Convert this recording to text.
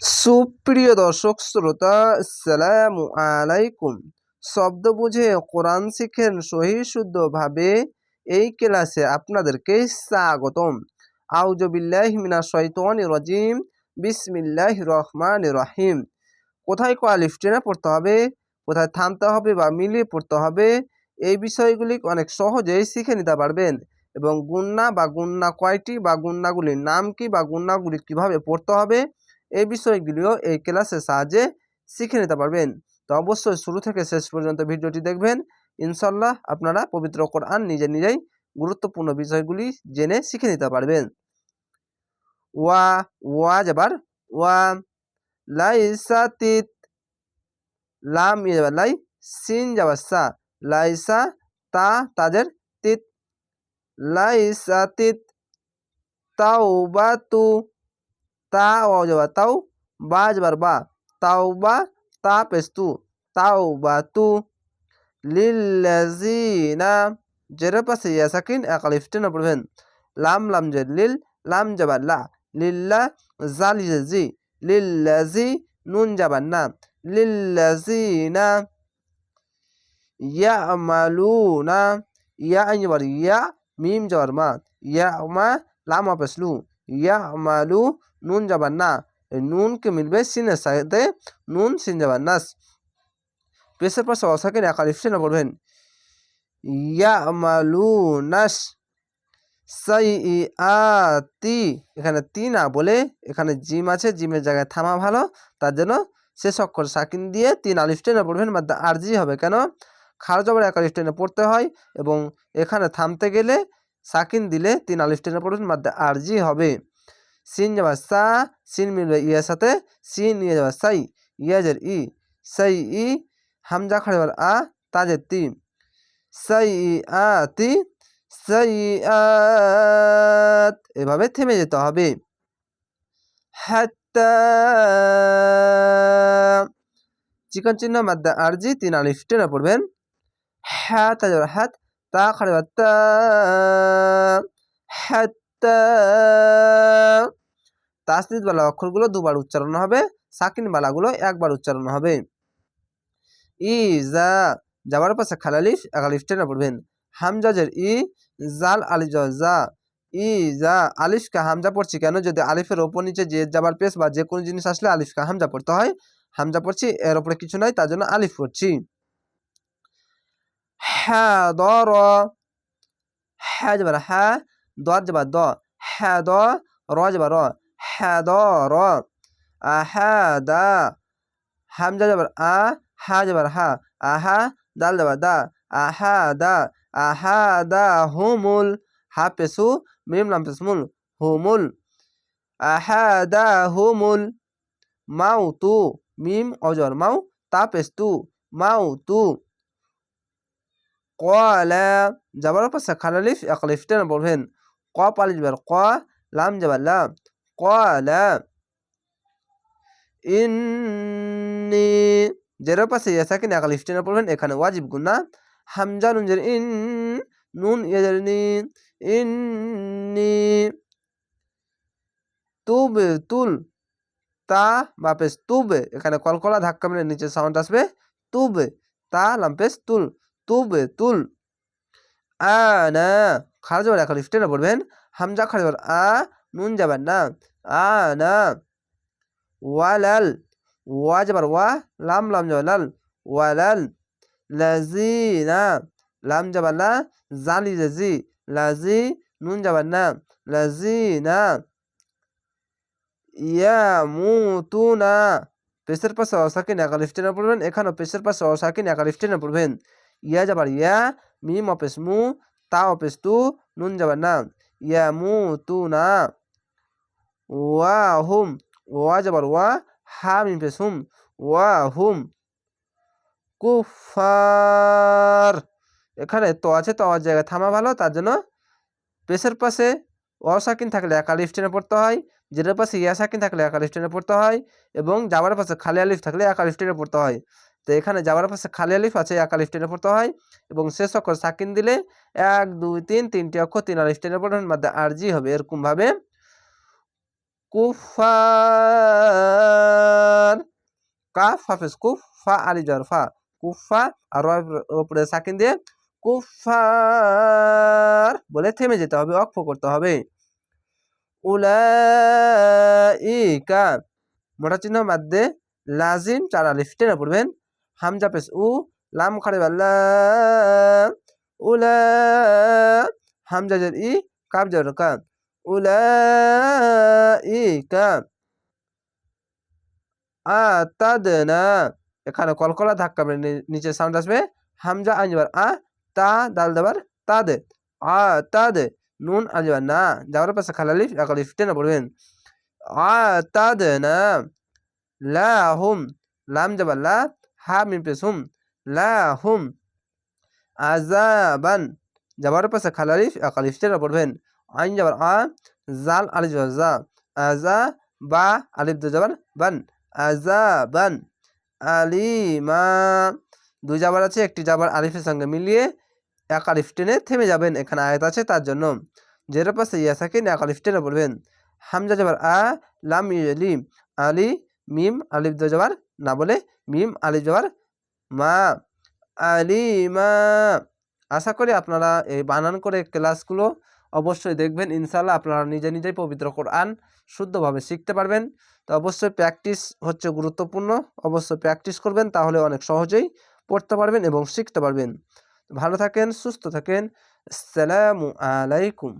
সুপ্রিয় দর্শক, শ্রোতা আসসালামু আলাইকুম। শব্দ বুঝে কোরআন শিখেন সহি শুদ্ধভাবে এই ক্লাসে আপনাদেরকে স্বাগতম। আউজবিল্লাহ মিনা শৈতন রজিম। বিসমিল্লাহ রহমান রহিম। কোথায় কোয়ালিফ টেনে পড়তে হবে, কোথায় থামতে হবে বা মিলিয়ে পড়তে হবে, এই বিষয়গুলি অনেক সহজেই শিখে নিতে পারবেন এবং গুন্না বা গুন্না কয়টি বা গুন্নাগুলির নাম কি বা গুন্নাগুলি কীভাবে পড়তে হবে এই বিষয়গুলিও এই ক্লাসের সাহায্যে শিখে নিতে পারবেন। তো অবশ্যই শুরু থেকে শেষ পর্যন্ত ভিডিওটি দেখবেন। ইনশাল্লাহ আপনারা পবিত্র কোরআন নিজে নিজেই গুরুত্বপূর্ণ বিষয়গুলি জেনে শিখে নিতে পারবেন। ওয়া ওয়া যাবার ওয়া লাইসাতিত লাম ইয়ে যাবার লাই, সিন যাবার সা, লাইসা, তা তাদের তিত লাইসাতিত তাওবাতু তা যাবা তাও বা যাবার বা তাও বা তা পেস্তু তাও বা তু লিল্লাজিনা জেরের পাশে ইয়া সাকিন এক আলিফ টেনে পড়বেন লাম লাম জে লিল লাম যাবার লা লিল্লা জালি জি লিল্লাজি নুন যাবার না লিল্লাজিনা ইয়া আইন যাবার ইয়া মিম যাবার মা ইয়া মা লাম ইয়ামালু নুন যাবার না। নুনকে মিলবে সিনের সাথে নুন সিন যাবার নাস পেশের পাশে অসাকেন একার ইফসেনা পড়বেন ইয়ামালু নাস সাই আতি এখানে তি না বলে এখানে জিম আছে, জিমের জায়গায় থামা ভালো। তার জন্য শেষ অক্ষর সাকিন দিয়ে তিন আলিফ টেনে পড়বেন বা আরজি হবে। কেন? খার জবর এক আলিফ পড়তে হয় এবং এখানে থামতে গেলে সাকিন দিলে তিন আলিফ টেনে পড়বেন মাদ্দা আরজি হবে। সিন যাবা সা, সিন মিলবে ইয়ার সাথে, সিন নিয়ে যাবা সাই ইয়াজের ই, সাই ই, হামজা খাড়েবার আ তাজের তি। সাই ই আ তি, সাই আত এভাবে থেমে যেতে হবে। চিকন চিহ্ন, মাদ্দা আরজি, তিন আলিফ টেনে পড়বেন। হ্যাঁ তাজের হাত তা তাসদিদ বালা অক্ষরগুলো দুবার উচ্চারণ হবে সাকিন বালাগুলো একবার উচ্চারণ হবে। ইজা, যাবার পাশে খালালিফ একালিফ টেনে পড়বেন। হামজাজের ই, জাল আলিজ জা ই যা আলিফকা হামজা পড়ছি কেন? যদি আলিফের ওপর নিচে যে যাবার পেস বা যে কোনো জিনিস আসলে আলিফকা হামজা পড়তে হয়, হামজা পড়ছি, এর ওপরে কিছু নাই, তার জন্য আলিফ পড়ছি। হ্যাঁ দ র হ্যাঁ যাবার হ্যাঁ দ যাবার দ হ্যাঁ দ র যাবার র হাদর আহাদা হামজা যাবার আ হা যাবার হা আহা দাল যাবার দা আহাদা আহাদা হুমুল হা পেসু মিম নাম পেসমুল হুমুল আহাদা হুমুল মাউ তু মিম অজর মাউ তা পেস্তু মাউ তু কলা যাবার পাশে খালালিফ একলিফ টেনে বলবেন। ক পালিশ বার, ক লাম যাবার লাম। কলা ইন্নি জেরো পাশে ইয়া সাকিন একাল ইফটিনা পড়বেন এখানে ওয়াজিব গুনা হামজা নুন জের ইন, নুন ইয়া নি, ইন্নি তুবে, তুল, তা, বাপেস, তুবে। এখানে কলকলা ধাক্কা মেরে নিচে সাউন্ড আসবে। তুবে, তা লাম্পেস তুল। তুবে তুল। আনা খারাজ একাল ইফটিনা পড়বেন। হামজা খারাজ আ, নুন যাবার না। আনা ওয়ালাল ওয়া যাবার, ওয়া, লাম লাম যাবার, লাল। ওয়ালাল লাজিনা লাম যাবার লা জালি জাজি লাজি, নুন যাবার না। লাজিনা ইয়ামুতুনা পেশের পাশে অসাকিন একালিফ টেনে পড়বেন। এখানেও পেশের পাশে অসাকিন একালিফ টেনে পড়বেন। ইয়া যাবার ইয়া মিম অপেস মু তা অপেস তু নুন যাবার না ইয়ামুতুনা ওয়া হুম ওয়া যাবার ওয়া হা মিম পেস হুম ওয়া হুম কুফার এখানে তো আছে তো আমার জায়গায় থামা ভালো তার জন্য পেশের পাশে অসাকিন থাকলে একা লিফ টেনে পড়তে হয় যেটার পাশে ইয়া সাকিন থাকলে একা লিফ টেনে পড়তে হয় এবং যাবার পাশে খালি আলিফ থাকলে একা লিফ টেনে পড়তে হয় তো এখানে যাওয়ার পাশে খালি আলিফ আছে, একা লিফ টেনে পড়তে হয় এবং শেষ অক্ষর সাকিন দিলে এক, দুই, তিন, তিনটি অক্ষর, তিন আলিফ টেনে পড়বেন মধ্যে আর জি হবে। এরকমভাবে কুফার কাফ হাফেজ কুফ, ফা, আলি, জর, ফা। কুফা আর ওপরে সাকিন দিয়ে কুফার বলে থেমে যেতে হবে, অক্ষ করতে হবে। উলা উলাইকা, মোটা চিহ্ন মাধ্যে লাজিম চার আলিফ টেনে পড়বেন। হামজা পেস উ, লাম খাড়ে বাল্লা উলা হামজা জের, ই কাব জর, কা উলাইকা আতাদনা এখানে কলকলা ধাক্কা নি- নিচে সাউন্ড আসবে, হামজা আঞ্জবার আ, তা, দাল দেবার, তা, দে, আ, তা, দে, নুন আঞ্জবার না, যাওয়ার পাশে খালালিফ একালিফ টেনে পড়বেন, আ, তা, দে, না, লা, হুম, লাম যাবার, লা হা মিম পেস হুম লা হুম আজাবান যাবার পাশে খালালিফ একালিফ টেনে পড়বেন আইন যাবার আ জাল আলিফ জা আজা বা আলিফ দু যাবার বান আজাবান আলিমা দুই জাবার আছে, একটি জাবার আলিফের সঙ্গে মিলিয়ে এক আলিফ টেনে থেমে যাবেন। এখানে আয়াত আছে তার জন্য। যেটার পাশে ইয়া থাকেন এক টেনে পড়বেন হামজা যাবার আ, লাম লিম আলি মিম আলিফ দু যাবার না বলে মিম আলিফ যাবার মা আলিমা আশা করি আপনারা এই বানান করে ক্লাসগুলো অবশ্যই দেখবেন। ইনশাল্লাহ আপনারা নিজে নিজেই পবিত্র কোরআন শুদ্ধভাবে শিখতে পারবেন। তো অবশ্যই প্র্যাকটিস হচ্ছে গুরুত্বপূর্ণ। অবশ্যই প্র্যাকটিস করবেন তাহলে অনেক সহজেই পড়তে পারবেন এবং শিখতে পারবেন। ভালো থাকেন, সুস্থ থাকেন। আসসালামু আলাইকুম।